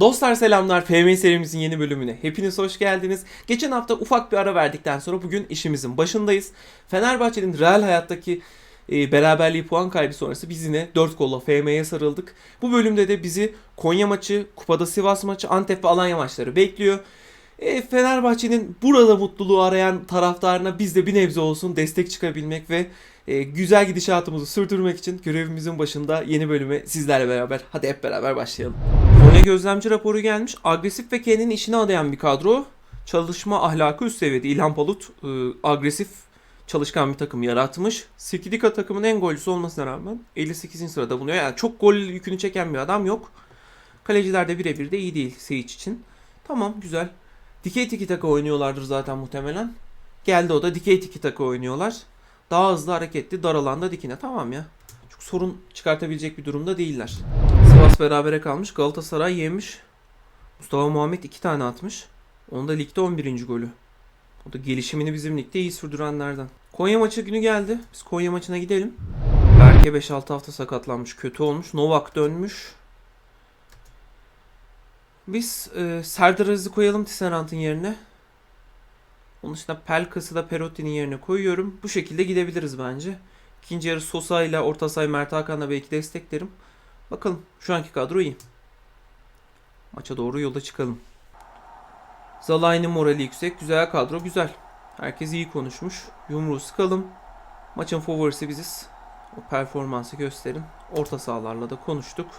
Dostlar selamlar. FM serimizin yeni bölümüne. Hepiniz hoş geldiniz. Geçen hafta ufak bir ara verdikten sonra bugün işimizin başındayız. Fenerbahçe'nin real hayattaki e, beraberliği puan kaybı sonrası biz yine 4 golla FM'ye sarıldık. Bu bölümde de bizi Konya maçı, Kupada Sivas maçı, Antep ve Alanya maçları bekliyor. E, Fenerbahçe'nin burada mutluluğu arayan taraftarına biz de bir nebze olsun destek çıkabilmek ve e, güzel gidişatımızı sürdürmek için görevimizin başında yeni bölüme sizlerle beraber hadi hep beraber başlayalım. Gözlemci raporu gelmiş. Agresif ve kendini işine adayan bir kadro. Çalışma ahlakı üst seviyede. İlhan Palut e, agresif çalışkan bir takım yaratmış. Sikidika takımın en golcüsü olmasına rağmen 58. sırada bulunuyor. Yani çok gol yükünü çeken bir adam yok. Kaleciler de birebir de iyi değil Seyic için. Tamam güzel. Dikey tiki taka oynuyorlardır zaten muhtemelen. Geldi o da dikey tiki taka oynuyorlar. Daha hızlı hareketli dar alanda dikine. Tamam ya. Çok sorun çıkartabilecek bir durumda değiller. Sivas berabere kalmış. Galatasaray yemiş. Mustafa Muhammed iki tane atmış. Onda ligde 11. golü. O da gelişimini bizim ligde iyi sürdürenlerden. Konya maçı günü geldi. Biz Konya maçına gidelim. Berke 5-6 hafta sakatlanmış. Kötü olmuş. Novak dönmüş. Biz e, Serdar Aziz'i koyalım Tisserant'ın yerine. Onun dışında Pelkas'ı da Perotti'nin yerine koyuyorum. Bu şekilde gidebiliriz bence. İkinci yarı Sosa ile orta saha Mert Hakan'la belki desteklerim. Bakalım şu anki kadro iyi. Maça doğru yola çıkalım. Zalai'nin morali yüksek. Güzel kadro güzel. Herkes iyi konuşmuş. Yumruğu sıkalım. Maçın favorisi biziz. O performansı gösterin. Orta sahalarla da konuştuk.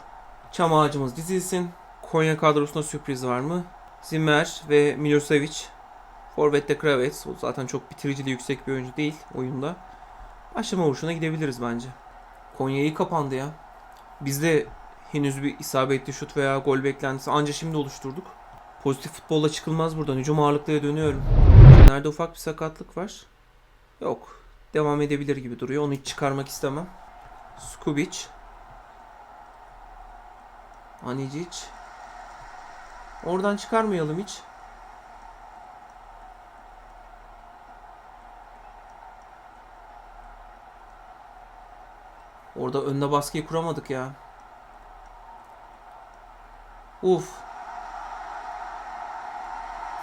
Çam ağacımız dizilsin. Konya kadrosunda sürpriz var mı? Zimmer ve Milosevic. Forvet'te Kravets. O zaten çok bitiriciliği yüksek bir oyuncu değil oyunda. Aşama vuruşuna gidebiliriz bence. Konya iyi kapandı ya. Biz de henüz bir isabetli şut veya gol beklentisi anca şimdi oluşturduk. Pozitif futbolla çıkılmaz buradan. Hücum ağırlıklıya dönüyorum. Nerede ufak bir sakatlık var? Yok. Devam edebilir gibi duruyor. Onu hiç çıkarmak istemem. Skubic. Anicic. Oradan çıkarmayalım hiç. Orada önüne baskıyı kuramadık ya. Uf.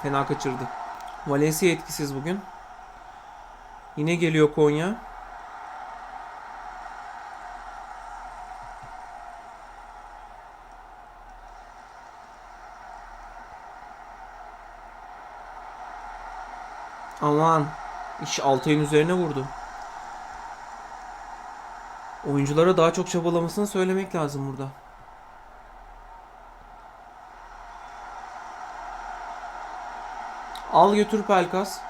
Fena kaçırdı. Valencia etkisiz bugün. Yine geliyor Konya. Aman. İş Altay'ın üzerine vurdu. Oyunculara daha çok çabalamasını söylemek lazım burada. Al götür Pelkas.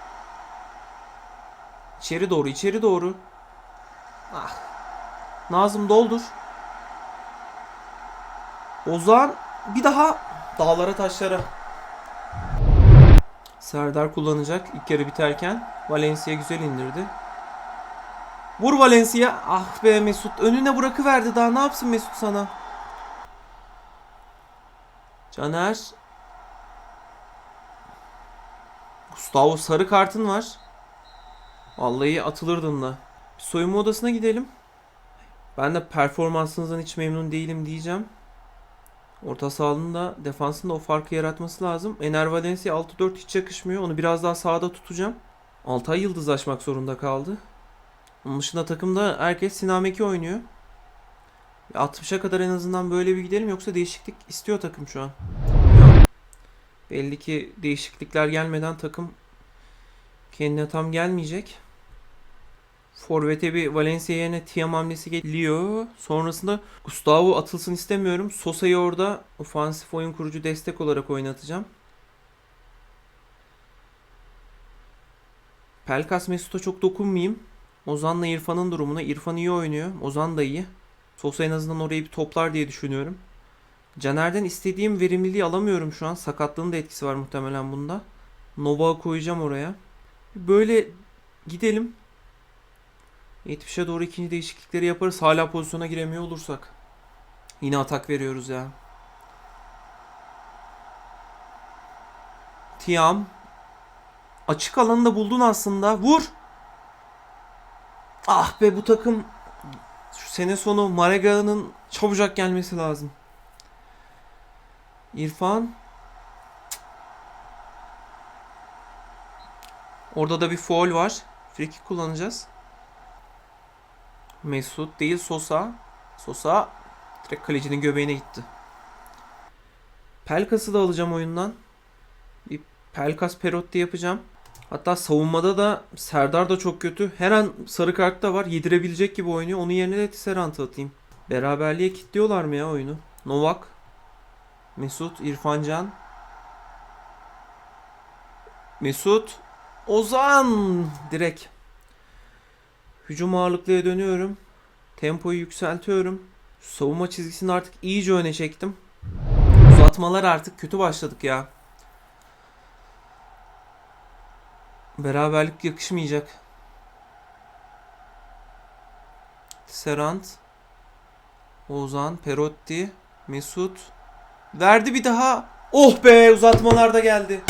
İçeri doğru, içeri doğru. Ah. Nazım doldur. Ozan bir daha dağlara taşlara. Serdar kullanacak ilk yarı biterken. Valencia güzel indirdi. Vur Valencia. Ah be Mesut. Önüne bırakıverdi daha. Ne yapsın Mesut sana? Caner. Gustavo sarı kartın var. Vallahi atılırdın da. Bir soyunma odasına gidelim. Ben de performansınızdan hiç memnun değilim diyeceğim. Orta sahanın da defansın da o farkı yaratması lazım. Ener Valencia 6-4 hiç yakışmıyor. Onu biraz daha sağda tutacağım. Altay yıldızlaşmak zorunda kaldı. Onun dışında takımda herkes Sinameki oynuyor. 60'a kadar en azından böyle bir gidelim yoksa değişiklik istiyor takım şu an. Belli ki değişiklikler gelmeden takım kendine tam gelmeyecek. Forvet'e bir Valencia yerine Tiam hamlesi geliyor. Sonrasında Gustavo atılsın istemiyorum. Sosa'yı orada ofansif oyun kurucu destek olarak oynatacağım. Pelkas Mesut'a çok dokunmayayım. Ozan'la İrfan'ın durumuna. İrfan iyi oynuyor. Ozan da iyi. Sosa en azından orayı bir toplar diye düşünüyorum. Caner'den istediğim verimliliği alamıyorum şu an. Sakatlığın da etkisi var muhtemelen bunda. Nova'yı koyacağım oraya. Böyle gidelim. 70'e doğru ikinci değişiklikleri yaparız. Hala pozisyona giremiyor olursak. Yine atak veriyoruz ya. Tiam. Açık alanı da buldun aslında. Vur. Ah be bu takım şu sene sonu Maraga'nın çabucak gelmesi lazım. İrfan. Orada da bir foul var. Free kullanacağız. Mesut değil Sosa. Sosa direkt kalecinin göbeğine gitti. Pelkas'ı da alacağım oyundan. Bir Pelkas Perotti yapacağım. Hatta savunmada da Serdar da çok kötü. Her an sarı kart da var. Yedirebilecek gibi oynuyor. Onun yerine de Tisserant'ı atayım. Beraberliğe kilitliyorlar mı ya oyunu? Novak. Mesut, İrfancan. Mesut. Ozan. Direkt. Hücum ağırlıklıya dönüyorum. Tempoyu yükseltiyorum. Savunma çizgisini artık iyice öne çektim. Uzatmalar artık kötü başladık ya. Beraberlik yakışmayacak. Serant. Ozan, Perotti, Mesut. Verdi bir daha. Oh be uzatmalar da geldi.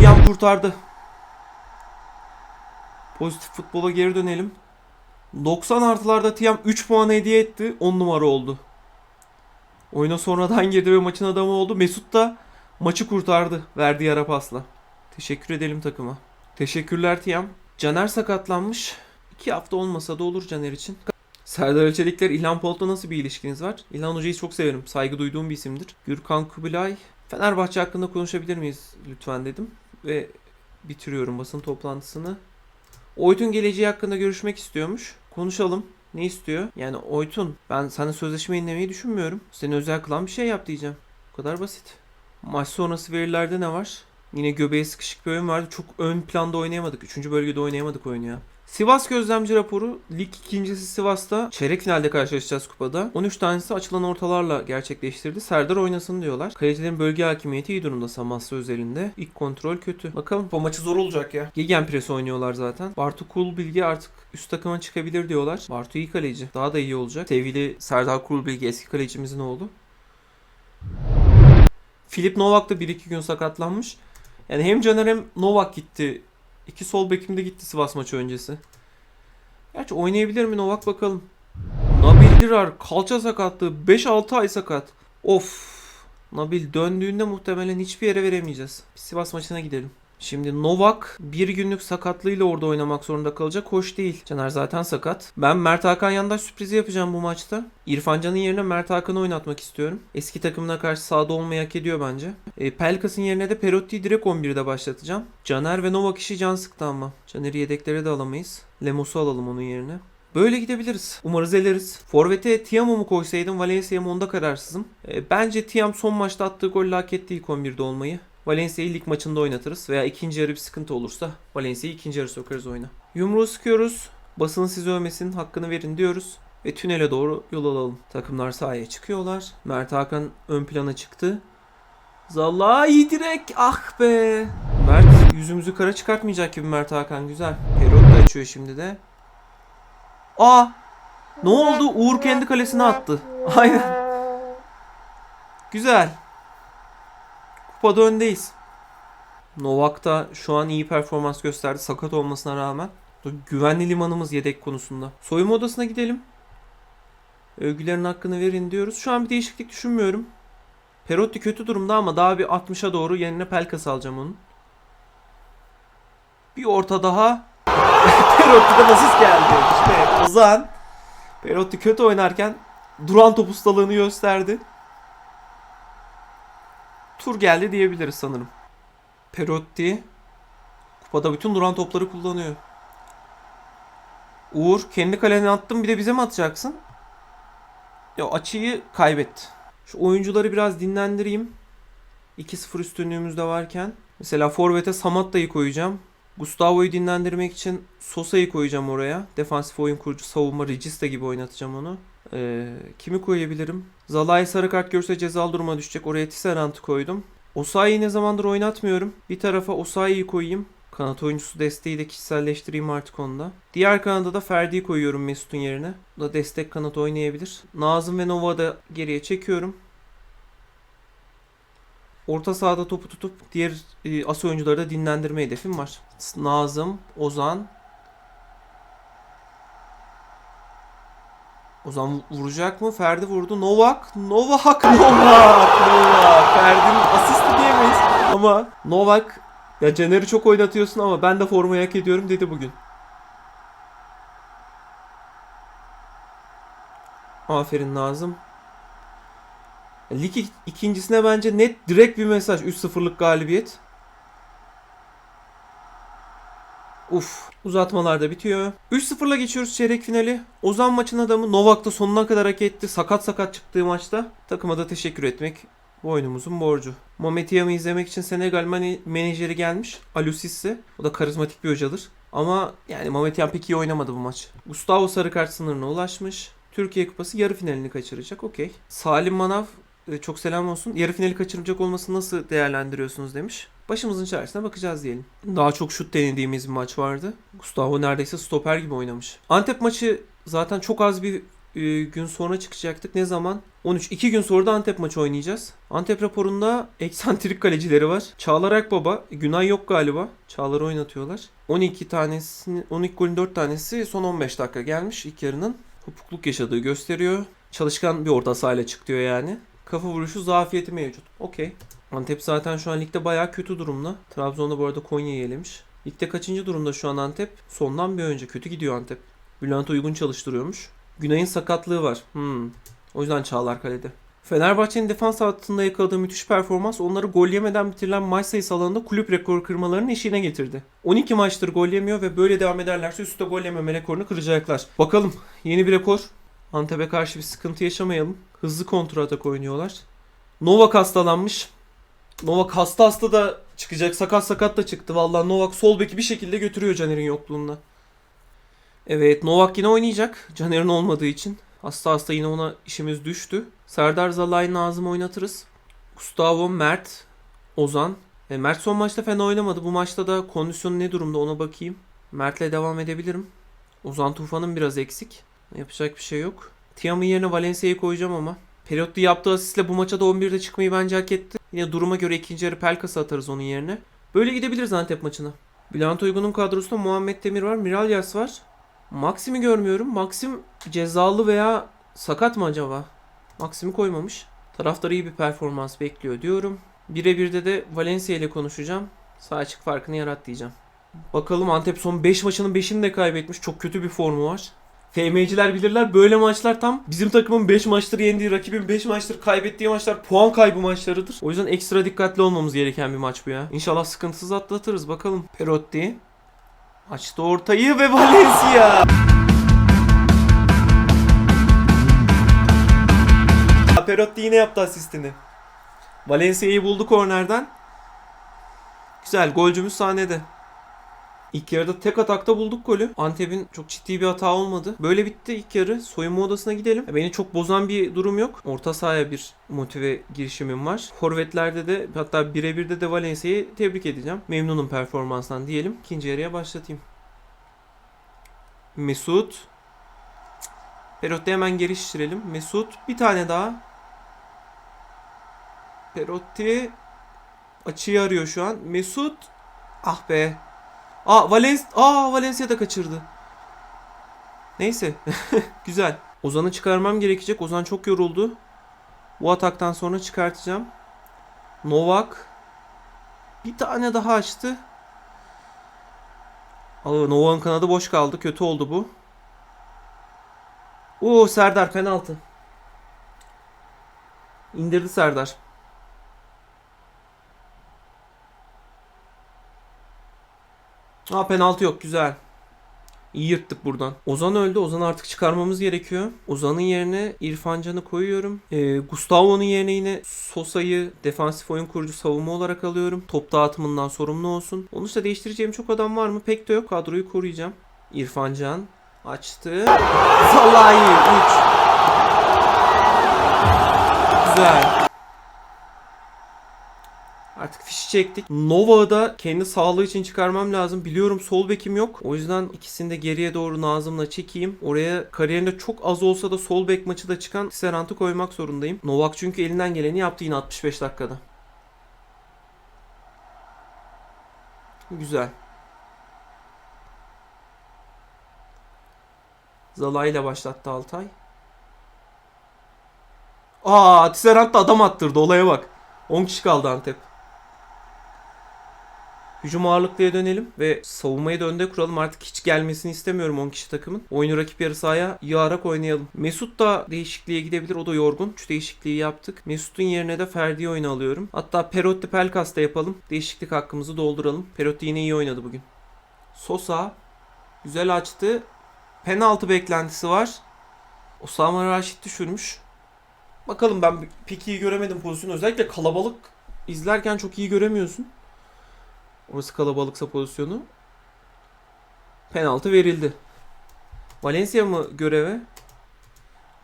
Tiam kurtardı. Pozitif futbola geri dönelim. 90 artılarda Tiam 3 puan hediye etti. 10 numara oldu. Oyuna sonradan girdi ve maçın adamı oldu. Mesut da maçı kurtardı verdiği ara pasla. Teşekkür edelim takıma. Teşekkürler Tiam. Caner sakatlanmış. 2 hafta olmasa da olur Caner için. Serdar Ölçelikler, İlhan Polat'la nasıl bir ilişkiniz var? İlhan Hoca'yı çok severim. Saygı duyduğum bir isimdir. Gürkan Kubilay. Fenerbahçe hakkında konuşabilir miyiz lütfen dedim. Ve bitiriyorum basın toplantısını. Oytun geleceği hakkında görüşmek istiyormuş. Konuşalım. Ne istiyor? Yani Oytun ben sana sözleşme yenilemeyi düşünmüyorum. Seni özel kılan bir şey yap diyeceğim. Bu kadar basit. Maç sonrası verilerde ne var? Yine göbeğe sıkışık bir oyun vardı. Çok ön planda oynayamadık. Üçüncü bölgede oynayamadık oyunu ya. Sivas gözlemci raporu. Lig ikincisi Sivas'ta. Çeyrek finalde karşılaşacağız kupada. 13 tanesi açılan ortalarla gerçekleştirdi. Serdar oynasın diyorlar. Kalecilerin bölge hakimiyeti iyi durumda Samasya özelinde. İlk kontrol kötü. Bakalım bu maçı zor olacak ya. Gegen pres oynuyorlar zaten. Bartu Kulbilgi artık üst takıma çıkabilir diyorlar. Bartu iyi kaleci. Daha da iyi olacak. Sevgili Serdar Kulbilgi eski kalecimizin oğlu. Filip Novak da 1-2 gün sakatlanmış. Yani hem Caner hem Novak gitti. İki sol bekim de gitti Sivas maçı öncesi. Gerçi oynayabilir mi Novak bakalım. Nabil Dirar kalça sakatlığı 5-6 ay sakat. Of. Nabil döndüğünde muhtemelen hiçbir yere veremeyeceğiz. Sivas maçına gidelim. Şimdi Novak bir günlük sakatlığıyla orada oynamak zorunda kalacak. Hoş değil. Caner zaten sakat. Ben Mert Hakan yandaş sürprizi yapacağım bu maçta. İrfan Can'ın yerine Mert Hakan'ı oynatmak istiyorum. Eski takımına karşı sahada olmayı hak ediyor bence. E, Pelkas'ın yerine de Perotti'yi direkt 11'de başlatacağım. Caner ve Novak işi can sıktı ama. Caner'i yedeklere de alamayız. Lemos'u alalım onun yerine. Böyle gidebiliriz. Umarız eleriz. Forvet'e Tiam'ı mı koysaydım Valencia'ya mı onda kararsızım. E, bence Tiam son maçta attığı golle hak etti ilk 11'de olmayı. Valencia'yı lig maçında oynatırız veya ikinci yarı bir sıkıntı olursa Valencia'yı ikinci yarı sokarız oyuna. Yumruğu sıkıyoruz. Basının sizi övmesinin hakkını verin diyoruz. Ve tünele doğru yol alalım. Takımlar sahaya çıkıyorlar. Mert Hakan ön plana çıktı. Zalai direkt ah be. Mert yüzümüzü kara çıkartmayacak gibi Mert Hakan güzel. Perot da açıyor şimdi de. Aa! Ne oldu? Uğur kendi kalesine attı. Aynen. Güzel. Kupada öndeyiz. Novak da şu an iyi performans gösterdi sakat olmasına rağmen. Güvenli limanımız yedek konusunda. Soyunma odasına gidelim. Övgülerin hakkını verin diyoruz. Şu an bir değişiklik düşünmüyorum. Perotti kötü durumda ama daha bir 60'a doğru yerine Pelkas alacağım onun. Bir orta daha. Perotti'de asist geldi. İşte Ozan. Perotti kötü oynarken duran top ustalığını gösterdi. Tur geldi diyebiliriz sanırım. Perotti kupada bütün duran topları kullanıyor. Uğur kendi kalene attın bir de bize mi atacaksın? Ya açıyı kaybetti. Şu oyuncuları biraz dinlendireyim. 2-0 üstünlüğümüzde varken. Mesela Forvet'e Samatta'yı koyacağım. Gustavo'yu dinlendirmek için Sosa'yı koyacağım oraya. Defansif oyun kurucu savunma Regista gibi oynatacağım onu. Ee, kimi koyabilirim? Zalai sarı kart görse cezalı duruma düşecek. Oraya Tisserant'ı koydum. Osayi'yi ne zamandır oynatmıyorum. Bir tarafa Osayi'yi koyayım. Kanat oyuncusu desteği de kişiselleştireyim artık onda. Diğer kanada da Ferdi'yi koyuyorum Mesut'un yerine. Bu da destek kanat oynayabilir. Nazım ve Nova da geriye çekiyorum. Orta sahada topu tutup diğer e, as oyuncuları da dinlendirme hedefim var. Nazım, Ozan, Ozan vuracak mı? Ferdi vurdu. Novak. Novak. Novak. Novak. Ferdi'nin asisti diyemeyiz. Ama Novak ya Caner'i çok oynatıyorsun ama ben de formayı hak ediyorum dedi bugün. Aferin Nazım. Lig ik- ikincisine bence net direkt bir mesaj. 3-0'lık galibiyet. Uf. Uzatmalarda bitiyor. 3-0'la geçiyoruz çeyrek finali. Ozan maçın adamı Novak da sonuna kadar hak etti. Sakat sakat çıktığı maçta. Takıma da teşekkür etmek bu oyunumuzun borcu. Yam'ı izlemek için Senegal menajeri gelmiş. Alusisi. O da karizmatik bir hocadır. Ama yani Mehmet pek iyi oynamadı bu maç. Gustavo sarı kart sınırına ulaşmış. Türkiye Kupası yarı finalini kaçıracak. Okey. Salim Manav çok selam olsun. Yarı finali kaçıracak olmasını nasıl değerlendiriyorsunuz demiş. Başımızın çaresine bakacağız diyelim. Daha çok şut denediğimiz bir maç vardı. Gustavo neredeyse stoper gibi oynamış. Antep maçı zaten çok az bir e, gün sonra çıkacaktık. Ne zaman? 13. 2 gün sonra da Antep maçı oynayacağız. Antep raporunda eksantrik kalecileri var. Çağlar Akbaba. Günay yok galiba. Çağlar'ı oynatıyorlar. 12 tanesi, 12 golün 4 tanesi son 15 dakika gelmiş ilk yarının. Kopukluk yaşadığı gösteriyor. Çalışkan bir orta sahayla çık yani. Kafa vuruşu zafiyeti mevcut. Okey. Antep zaten şu an ligde bayağı kötü durumda. Trabzon'da bu arada Konya'yı elemiş. Ligde kaçıncı durumda şu an Antep? Sondan bir önce kötü gidiyor Antep. Bülent Uygun çalıştırıyormuş. Günay'ın sakatlığı var. Hmm. O yüzden Çağlar kalede. Fenerbahçe'nin defans hattında yakaladığı müthiş performans onları gol yemeden bitirilen maç sayısı alanında kulüp rekoru kırmalarının eşiğine getirdi. 12 maçtır gol yemiyor ve böyle devam ederlerse üstte gol yememe rekorunu kıracaklar. Bakalım yeni bir rekor. Antep'e karşı bir sıkıntı yaşamayalım. Hızlı kontra atak oynuyorlar. Novak hastalanmış. Novak hasta hasta da çıkacak. Sakat sakat da çıktı. Vallahi Novak sol beki bir şekilde götürüyor Caner'in yokluğunda. Evet Novak yine oynayacak. Caner'in olmadığı için. Hasta hasta yine ona işimiz düştü. Serdar Zalay Nazım oynatırız. Gustavo, Mert, Ozan. E, Mert son maçta fena oynamadı. Bu maçta da kondisyonu ne durumda ona bakayım. Mert'le devam edebilirim. Ozan Tufan'ın biraz eksik. Yapacak bir şey yok. Tiam'ın yerine Valencia'yı koyacağım ama. Periotti yaptığı asistle bu maça da 11'de çıkmayı bence hak etti. Yine duruma göre ikinci yarı Pelkas'ı atarız onun yerine. Böyle gidebiliriz Antep maçına. Bülent Uygun'un kadrosunda Muhammed Demir var, Miralyas var. Maxim'i görmüyorum. Maxim cezalı veya sakat mı acaba? Maxim'i koymamış. Taraftar iyi bir performans bekliyor diyorum. Birebirde de Valencia ile konuşacağım. Sağ açık farkını yarat diyeceğim. Bakalım Antep son 5 maçının 5'ini de kaybetmiş. Çok kötü bir formu var. FM'ciler bilirler böyle maçlar tam bizim takımın 5 maçtır yendiği, rakibin 5 maçtır kaybettiği maçlar puan kaybı maçlarıdır. O yüzden ekstra dikkatli olmamız gereken bir maç bu ya. İnşallah sıkıntısız atlatırız bakalım. Perotti açtı ortayı ve Valencia. Perotti yine yaptı asistini. Valencia'yı buldu kornerden. Güzel golcümüz sahnede. İlk yarıda tek atakta bulduk golü. Antep'in çok ciddi bir hata olmadı. Böyle bitti ilk yarı. Soyunma odasına gidelim. Beni çok bozan bir durum yok. Orta sahaya bir motive girişimim var. Forvetlerde de hatta birebir de Valencia'yı tebrik edeceğim. Memnunum performanstan diyelim. İkinci yarıya başlatayım. Mesut. Perotti hemen geri şişirelim. Mesut bir tane daha. Perotti açıyı arıyor şu an. Mesut ah be. Aa Valens Aa Valencia da kaçırdı. Neyse. Güzel. Ozan'ı çıkarmam gerekecek. Ozan çok yoruldu. Bu ataktan sonra çıkartacağım. Novak bir tane daha açtı. Aa, Novak'ın kanadı boş kaldı. Kötü oldu bu. Oo Serdar penaltı. İndirdi Serdar. Aa penaltı yok güzel. İyi yırttık buradan. Ozan öldü. Ozan'ı artık çıkarmamız gerekiyor. Ozan'ın yerine İrfan Can'ı koyuyorum. Ee, Gustavo'nun yerine yine Sosa'yı defansif oyun kurucu savunma olarak alıyorum. Top dağıtımından sorumlu olsun. Onun dışında değiştireceğim çok adam var mı? Pek de yok. Kadroyu koruyacağım. İrfan Can açtı. Salahi 3. Güzel. Artık fişi çektik. Nova'yı da kendi sağlığı için çıkarmam lazım. Biliyorum sol bekim yok. O yüzden ikisini de geriye doğru Nazım'la çekeyim. Oraya kariyerinde çok az olsa da sol bek maçı da çıkan Serant'ı koymak zorundayım. Novak çünkü elinden geleni yaptı yine 65 dakikada. Güzel. Zalay ile başlattı Altay. Aa Tisserand da adam attırdı olaya bak. 10 kişi kaldı Antep. Hücum ağırlıklıya dönelim ve savunmayı da önde kuralım. Artık hiç gelmesini istemiyorum 10 kişi takımın. Oyunu rakip yarı sahaya yığarak oynayalım. Mesut da değişikliğe gidebilir. O da yorgun. Şu değişikliği yaptık. Mesut'un yerine de Ferdi'yi oyuna alıyorum. Hatta Perotti Pelkas da yapalım. Değişiklik hakkımızı dolduralım. Perotti yine iyi oynadı bugün. Sosa güzel açtı. Penaltı beklentisi var. Osama Raşit düşürmüş. Bakalım ben pek iyi göremedim pozisyonu. Özellikle kalabalık izlerken çok iyi göremiyorsun. Orası kalabalıksa pozisyonu. Penaltı verildi. Valencia mı göreve?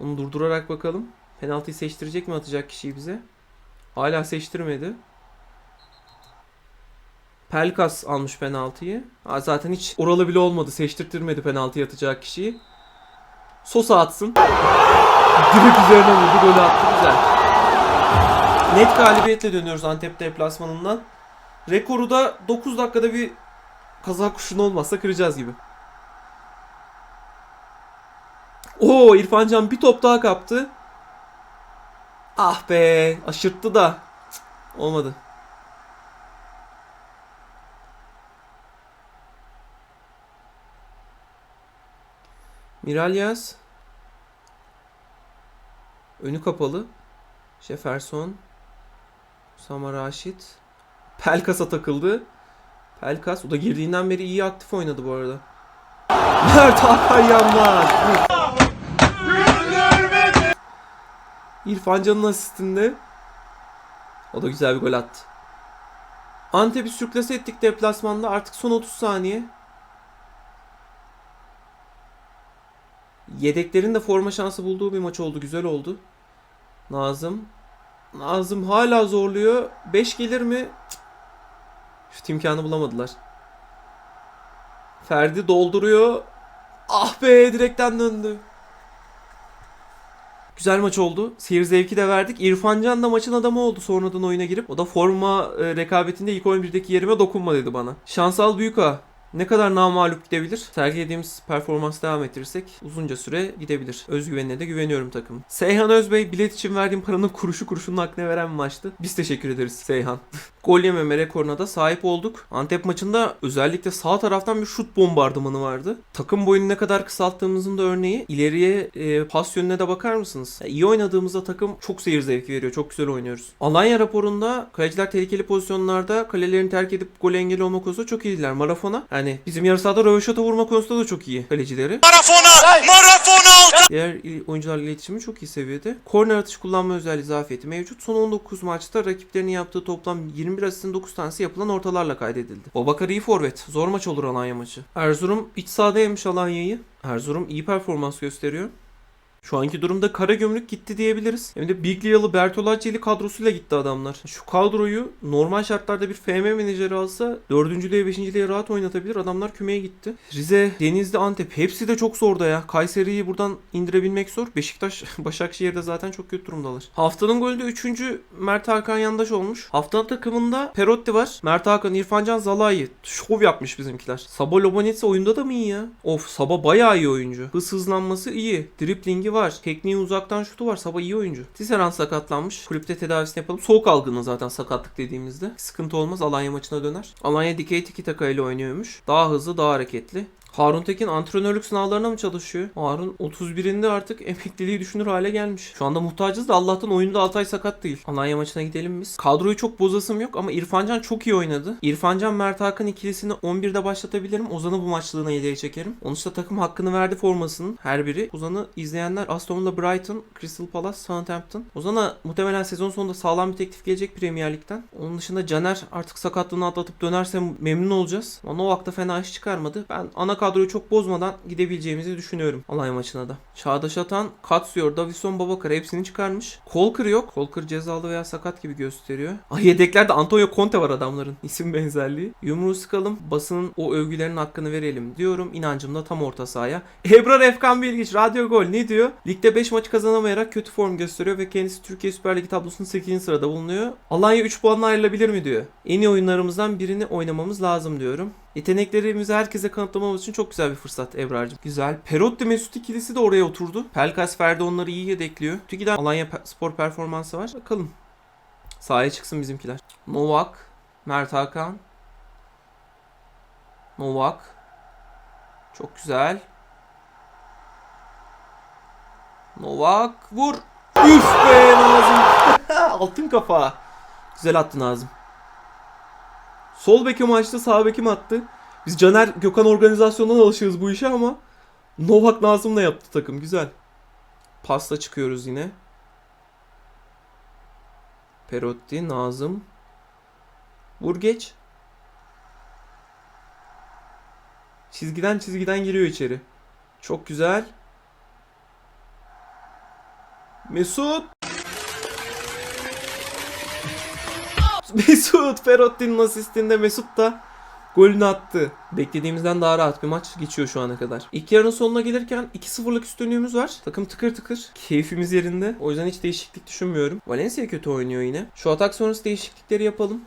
Onu durdurarak bakalım. Penaltıyı seçtirecek mi atacak kişiyi bize? Hala seçtirmedi. Pelkas almış penaltıyı. Ha, zaten hiç oralı bile olmadı. Seçtirttirmedi penaltıyı atacak kişiyi. Sosa atsın. Direkt üzerine vurdu. Golü attı. Güzel. Net galibiyetle dönüyoruz Antep deplasmanından. Rekoru da 9 dakikada bir kaza kuşun olmazsa kıracağız gibi. Oo İrfan Can bir top daha kaptı. Ah be aşırttı da. Cık, Olmadı. Miralyas. Önü kapalı. Jefferson. Sama Raşit. Pelkas'a takıldı. Pelkas o da girdiğinden beri iyi aktif oynadı bu arada. Mert Hakan Yanmaz. İrfan Can'ın asistinde. O da güzel bir gol attı. Antep'i sürklase ettik deplasmanda. Artık son 30 saniye. Yedeklerin de forma şansı bulduğu bir maç oldu. Güzel oldu. Nazım. Nazım hala zorluyor. 5 gelir mi? Cık. Şut imkanı bulamadılar. Ferdi dolduruyor. Ah be direkten döndü. Güzel maç oldu. Seyir zevki de verdik. İrfan Can da maçın adamı oldu sonradan oyuna girip. O da forma e, rekabetinde ilk 11'deki yerime dokunma dedi bana. Şansal büyük ha. Ne kadar namalup gidebilir? Sergilediğimiz performans devam ettirirsek uzunca süre gidebilir. Özgüvenine de güveniyorum takım. Seyhan Özbey bilet için verdiğim paranın kuruşu kuruşunun hakkını veren bir maçtı. Biz teşekkür ederiz Seyhan. Gol yememe rekoruna da sahip olduk. Antep maçında özellikle sağ taraftan bir şut bombardımanı vardı. Takım boyunu ne kadar kısalttığımızın da örneği. İleriye e, pas yönüne de bakar mısınız? Ya, iyi oynadığımızda takım çok seyir zevki veriyor. Çok güzel oynuyoruz. Alanya raporunda kaleciler tehlikeli pozisyonlarda kalelerini terk edip gol engeli olma konusunda çok iyiler. Marafona yani bizim yarı sahada röveşata vurma konusunda da çok iyi kalecileri. Marafona! Marafona! Diğer il- oyuncularla iletişimi çok iyi seviyede. Korner atış kullanma özelliği zafiyeti mevcut. Son 19 maçta rakiplerinin yaptığı toplam 21 asistin 9 tanesi yapılan ortalarla kaydedildi. Babakar iyi forvet. Zor maç olur Alanya maçı. Erzurum iç sahada yemiş Alanya'yı. Erzurum iyi performans gösteriyor. Şu anki durumda Karagümrük gitti diyebiliriz. Hem de Biglialı Bertolacci'li kadrosuyla gitti adamlar. Şu kadroyu normal şartlarda bir FM menajeri alsa 4.lüğe 5.liğe rahat oynatabilir. Adamlar kümeye gitti. Rize, Denizli, Antep hepsi de çok zorda ya. Kayseri'yi buradan indirebilmek zor. Beşiktaş, Başakşehir'de zaten çok kötü durumdalar. Haftanın golü de 3. Mert Hakan yandaş olmuş. Haftanın takımında Perotti var. Mert Hakan, İrfan Can, Zalai. Şov yapmış bizimkiler. Sabo Lobanitsa oyunda da mı iyi ya? Of Saba bayağı iyi oyuncu. Hız hızlanması iyi. Driplingi var. Tekniği uzaktan şutu var. Saba iyi oyuncu. Tisserand sakatlanmış. Kulüpte tedavisini yapalım. Soğuk algını zaten sakatlık dediğimizde. Sıkıntı olmaz. Alanya maçına döner. Alanya dikey tiki taka ile oynuyormuş. Daha hızlı, daha hareketli. Harun Tekin antrenörlük sınavlarına mı çalışıyor? Harun 31'inde artık emekliliği düşünür hale gelmiş. Şu anda muhtacız da Allah'tan oyunda Altay sakat değil. Alanya maçına gidelim biz. Kadroyu çok bozasım yok ama İrfancan çok iyi oynadı. İrfancan Mert Hakan ikilisini 11'de başlatabilirim. Ozan'ı bu maçlığına ileriye çekerim. Onun dışında takım hakkını verdi formasının her biri. Ozan'ı izleyenler Aston Villa Brighton, Crystal Palace, Southampton. Ozan'a muhtemelen sezon sonunda sağlam bir teklif gelecek Premier Lig'den. Onun dışında Caner artık sakatlığını atlatıp dönerse memnun olacağız. Ama Novak da fena iş çıkarmadı. Ben ana kadroyu çok bozmadan gidebileceğimizi düşünüyorum Alanya maçına da. Çağdaş Atan, Katsyor, Davison Babakar hepsini çıkarmış. Kolkır yok. Kolkır cezalı veya sakat gibi gösteriyor. Ay yedeklerde Antonio Conte var adamların. İsim benzerliği. Yumruğu sıkalım. Basının o övgülerin hakkını verelim diyorum. İnancım da tam orta sahaya. Ebrar Efkan Bilgiç Radyo Gol ne diyor? Ligde 5 maç kazanamayarak kötü form gösteriyor ve kendisi Türkiye Süper Ligi tablosunun 8. sırada bulunuyor. Alanya 3 puanla ayrılabilir mi diyor. En iyi oyunlarımızdan birini oynamamız lazım diyorum. Yeteneklerimizi herkese kanıtlamamız için çok güzel bir fırsat Ebrar'cığım. Güzel. Perotti Mesut ikilisi de oraya oturdu. Pelkas Ferdi onları iyi yedekliyor. Tüki'den Alanya spor performansı var. Bakalım. Sahaya çıksın bizimkiler. Novak. Mert Hakan. Novak. Çok güzel. Novak vur. Üf be Nazım. Altın kafa. Güzel attı Nazım. Sol bekim açtı, sağ bekim attı. Biz Caner Gökhan organizasyondan alışığız bu işe ama Novak Nazım'la yaptı takım. Güzel. Pasta çıkıyoruz yine. Perotti, Nazım. Vur geç. Çizgiden çizgiden giriyor içeri. Çok güzel. Mesut. Mesut Perotti'nin asistinde Mesut da golünü attı. Beklediğimizden daha rahat bir maç geçiyor şu ana kadar. İlk yarının sonuna gelirken 2-0'lık üstünlüğümüz var. Takım tıkır tıkır. Keyfimiz yerinde. O yüzden hiç değişiklik düşünmüyorum. Valencia kötü oynuyor yine. Şu atak sonrası değişiklikleri yapalım.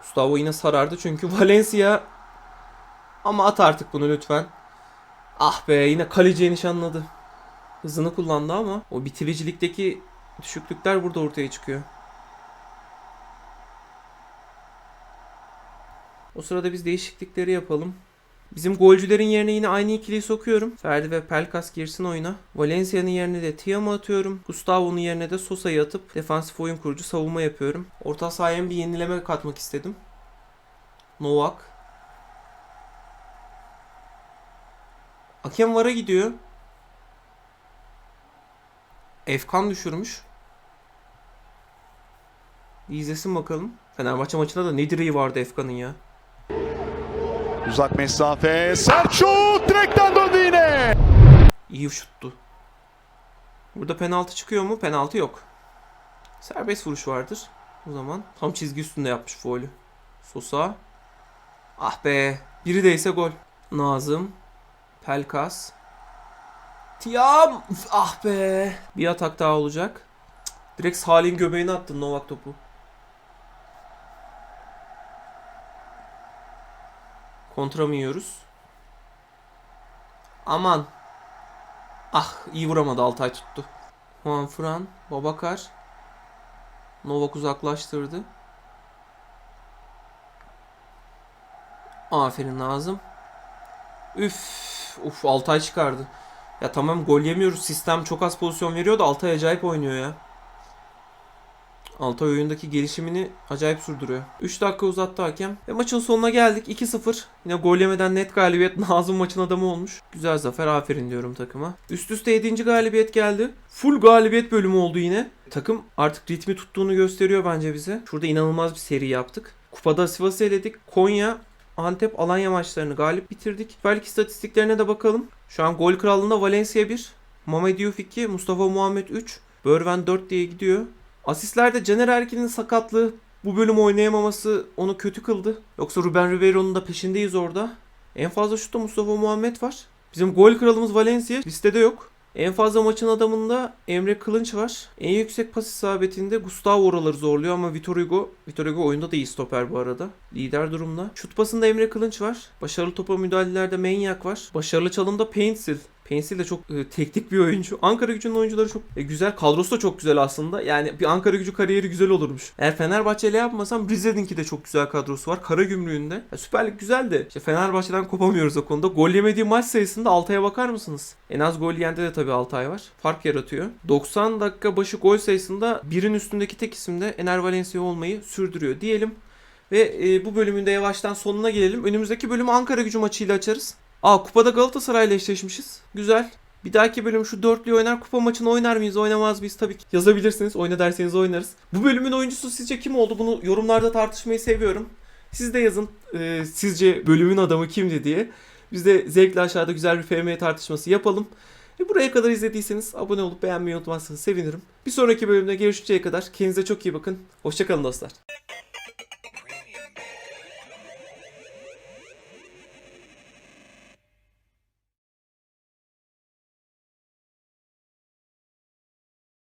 Gustavo yine sarardı çünkü Valencia ama at artık bunu lütfen. Ah be yine kaleciye nişanladı. Hızını kullandı ama o bitiricilikteki düşüklükler burada ortaya çıkıyor. O sırada biz değişiklikleri yapalım. Bizim golcülerin yerine yine aynı ikiliyi sokuyorum. Ferdi ve Pelkas girsin oyuna. Valencia'nın yerine de Tiam'ı atıyorum. Gustavo'nun yerine de Sosa'yı atıp defansif oyun kurucu savunma yapıyorum. Orta sahaya bir yenileme katmak istedim. Novak. Hakem VAR'a gidiyor. Efkan düşürmüş. Bir izlesin bakalım. Fenerbahçe maçında da ne direği vardı Efkan'ın ya. Uzak mesafe. Sert şut. Direkten döndü yine. İyi şuttu. Burada penaltı çıkıyor mu? Penaltı yok. Serbest vuruş vardır. O zaman tam çizgi üstünde yapmış faulü. Sosa. Ah be. Biri değse gol. Nazım. Pelkas. Tiam. Ah be. Bir atak daha olacak. Direkt Salih'in göbeğine attın Novak topu. Kontra mı? Aman. Ah iyi vuramadı Altay tuttu. Juan Fran, Babakar. Novak uzaklaştırdı. Aferin Nazım. Üf, uf Altay çıkardı. Ya tamam gol yemiyoruz. Sistem çok az pozisyon veriyor da Altay acayip oynuyor ya. Altay oyundaki gelişimini acayip sürdürüyor. 3 dakika uzattı hakem. Ve maçın sonuna geldik. 2-0. Yine gol yemeden net galibiyet. Nazım maçın adamı olmuş. Güzel zafer. Aferin diyorum takıma. Üst üste 7. galibiyet geldi. Full galibiyet bölümü oldu yine. Takım artık ritmi tuttuğunu gösteriyor bence bize. Şurada inanılmaz bir seri yaptık. Kupada Sivas'ı eledik. Konya Antep Alanya maçlarını galip bitirdik. Süper Lig istatistiklerine de bakalım. Şu an gol krallığında Valencia 1, Mehmet Diouf 2, Mustafa Muhammed 3, Börven 4 diye gidiyor. Asistlerde Caner Erkin'in sakatlığı bu bölüm oynayamaması onu kötü kıldı. Yoksa Ruben Riveiro'nun da peşindeyiz orada. En fazla şutta Mustafa Muhammed var. Bizim gol kralımız Valencia listede yok. En fazla maçın adamında Emre Kılınç var. En yüksek pas isabetinde Gustavo oraları zorluyor ama Vitor Hugo, Vitor Hugo oyunda da iyi stoper bu arada. Lider durumda. Şut pasında Emre Kılınç var. Başarılı topa müdahalelerde Manyak var. Başarılı çalımda Pencil. Pencil de çok e, teknik bir oyuncu. Ankara gücünün oyuncuları çok e, güzel. Kadrosu da çok güzel aslında. Yani bir Ankara gücü kariyeri güzel olurmuş. Eğer Fenerbahçe ile yapmasam Rize'ninki de çok güzel kadrosu var. Karagümrük'ünde. Ya, Süper Lig güzel de işte Fenerbahçe'den kopamıyoruz o konuda. Gol yemediği maç sayısında Altay'a bakar mısınız? En az gol yende de tabii Altay var. Fark yaratıyor. 90 dakika başı gol sayısında birin üstündeki tek isim de Ener Valencia olmayı sürdürüyor diyelim. Ve e, bu bölümün de yavaştan sonuna gelelim. Önümüzdeki bölümü Ankara gücü maçıyla açarız. Aa kupada Galatasaray'la eşleşmişiz. Güzel. Bir dahaki bölüm şu dörtlü oynar kupa maçını oynar mıyız oynamaz mıyız tabii ki yazabilirsiniz. Oyna derseniz oynarız. Bu bölümün oyuncusu sizce kim oldu bunu yorumlarda tartışmayı seviyorum. Siz de yazın e, sizce bölümün adamı kimdi diye. Biz de zevkle aşağıda güzel bir FM tartışması yapalım. Ve buraya kadar izlediyseniz abone olup beğenmeyi unutmazsanız sevinirim. Bir sonraki bölümde görüşeceğe kadar kendinize çok iyi bakın. Hoşçakalın dostlar.